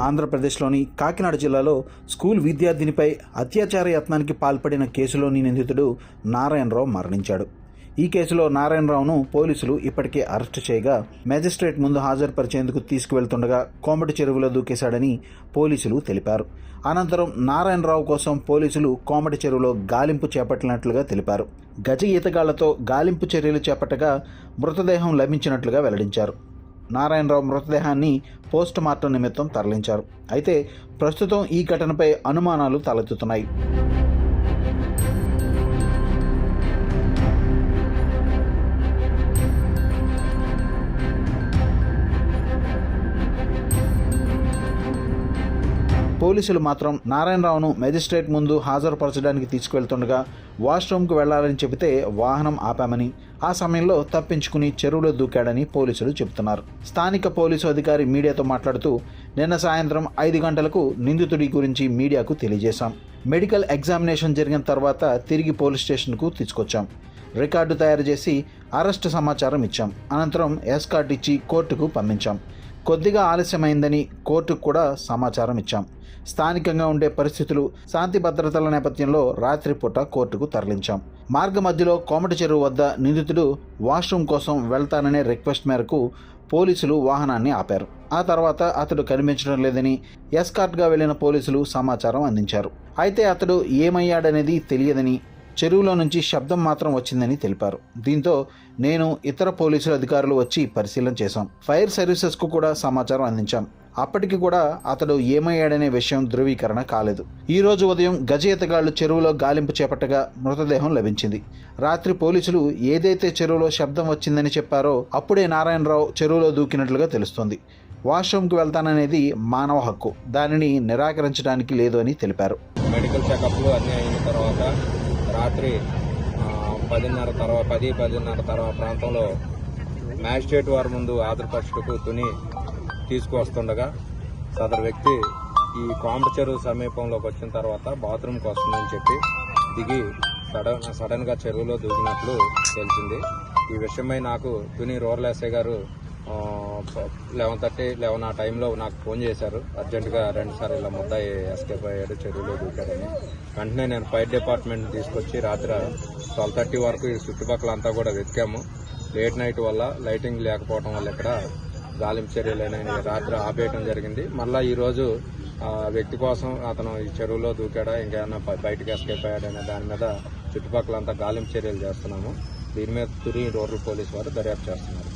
ఆంధ్రప్రదేశ్లోని కాకినాడ జిల్లాలో స్కూల్ విద్యార్థినిపై అత్యాచార యత్నానికి పాల్పడిన కేసులోని నిందితుడు నారాయణరావు మరణించాడు. ఈ కేసులో నారాయణరావును పోలీసులు ఇప్పటికే అరెస్టు చేయగా మేజిస్ట్రేట్ ముందు హాజరుపరిచేందుకు తీసుకువెళ్తుండగా కోమటి చెరువులో దూకేశాడని పోలీసులు తెలిపారు. అనంతరం నారాయణరావు కోసం పోలీసులు కోమటి చెరువులో గాలింపు చేపట్టినట్లుగా తెలిపారు. గజ ఈతగాళ్ళతో గాలింపు చర్యలు చేపట్టగా మృతదేహం లభించినట్లుగా వెల్లడించారు. నారాయణరావు మృతదేహాన్ని పోస్ట్ మార్టం నిమిత్తం తరలించారు. అయితే ప్రస్తుతం ఈ ఘటనపై అనుమానాలు తలెత్తుతున్నాయి. పోలీసులు మాత్రం నారాయణరావును మెజిస్ట్రేట్ ముందు హాజరుపరచడానికి తీసుకువెళ్తుండగా వాష్రూమ్కు వెళ్ళాలని చెబితే వాహనం ఆపామని ఆ సమయంలో తప్పించుకుని చెరువులో దూకాడని పోలీసులు చెబుతున్నారు. స్థానిక పోలీసు అధికారి మీడియాతో మాట్లాడుతూ నిన్న సాయంత్రం ఐదు గంటలకు నిందితుడి గురించి మీడియాకు తెలియజేశాం. మెడికల్ ఎగ్జామినేషన్ జరిగిన తర్వాత తిరిగి పోలీస్ స్టేషన్కు తీసుకొచ్చాం. రికార్డు తయారు చేసి అరెస్టు సమాచారం ఇచ్చాం. అనంతరం ఎస్కార్ట్ ఇచ్చి కోర్టుకు పంపించాం. కొద్దిగా ఆలస్యమైందని కోర్టుకు కూడా సమాచారం ఇచ్చాం. స్థానికంగా ఉండే పరిస్థితులు శాంతి భద్రతల నేపథ్యంలో రాత్రిపూట కోర్టుకు తరలించాం. మార్గ మధ్యలో కోమటి చెరువు వద్ద నిందితుడు వాష్రూమ్ కోసం వెళ్తాననే రిక్వెస్ట్ మేరకు పోలీసులు వాహనాన్ని ఆపారు. ఆ తర్వాత అతడు కనిపించడం లేదని ఎస్కార్ట్గా వెళ్ళిన పోలీసులు సమాచారం అందించారు. అయితే అతడు ఏమయ్యాడనేది తెలియదని చెరువులో నుంచి శబ్దం మాత్రం వచ్చిందని తెలిపారు. దీంతో నేను ఇతర పోలీసుల అధికారులు వచ్చి పరిశీలన చేశాం. ఫైర్ సర్వీసెస్కు కూడా సమాచారం అందించాం. అప్పటికి కూడా అతడు ఏమయ్యాడనే విషయం ధృవీకరణ కాలేదు. ఈ రోజు ఉదయం గజ ఈతగాళ్ళు చెరువులో గాలింపు చేపట్టగా మృతదేహం లభించింది. రాత్రి పోలీసులు ఏదైతే చెరువులో శబ్దం వచ్చిందని చెప్పారో అప్పుడే నారాయణరావు చెరువులో దూకినట్లుగా తెలుస్తోంది. వాష్రూమ్కి వెళ్తాననేది మానవ హక్కు. దానిని నిరాకరించడానికి లేదు అని తెలిపారు. మెడికల్ చెకప్లు అన్నీ అయిన తర్వాత రాత్రి పదిన్నర తర్వాత పది పదిన్నర తర్వాత ప్రాంతంలో మ్యాజిస్ట్రేట్ వారి ముందు ఆంధ్రపరచుటకు తుని తీసుకువస్తుండగా సదరు వ్యక్తి ఈ కోంబ చెరువు సమీపంలోకి వచ్చిన తర్వాత బాత్రూమ్కి వస్తుందని చెప్పి దిగి సడన్ సడన్గా చెరువులో దూకినట్లు తెలిసింది. ఈ విషయమై నాకు తుని రూరల్ గారు లెవెన్ థర్టీ లెవెన్ ఆ టైంలో నాకు ఫోన్ చేశారు. అర్జెంటుగా రెండుసార్లు ఇలా ముద్దాయి ఎస్కేప్ అయ్యాడు చెరువులో దూకాడని. వెంటనే నేను ఫైర్ డిపార్ట్మెంట్ తీసుకొచ్చి రాత్రి ట్వెల్వ్ థర్టీ వరకు ఈ చుట్టుపక్కల అంతా కూడా వెతికాము. లేట్ నైట్ వల్ల లైటింగ్ లేకపోవడం వల్ల ఇక్కడ గాలింపు చర్యలు అనేవి రాత్రి ఆపేయటం జరిగింది. మళ్ళీ ఈరోజు వ్యక్తి కోసం అతను ఈ చెరువులో దూకాడా ఇంకేమన్నా బయటకు ఎస్కేప్ అయ్యాడనే దాని మీద చుట్టుపక్కల అంతా గాలింపు చర్యలు చేస్తున్నాము. దీని మీద తురి రూరల్ పోలీస్ వారు దర్యాప్తు చేస్తున్నారు.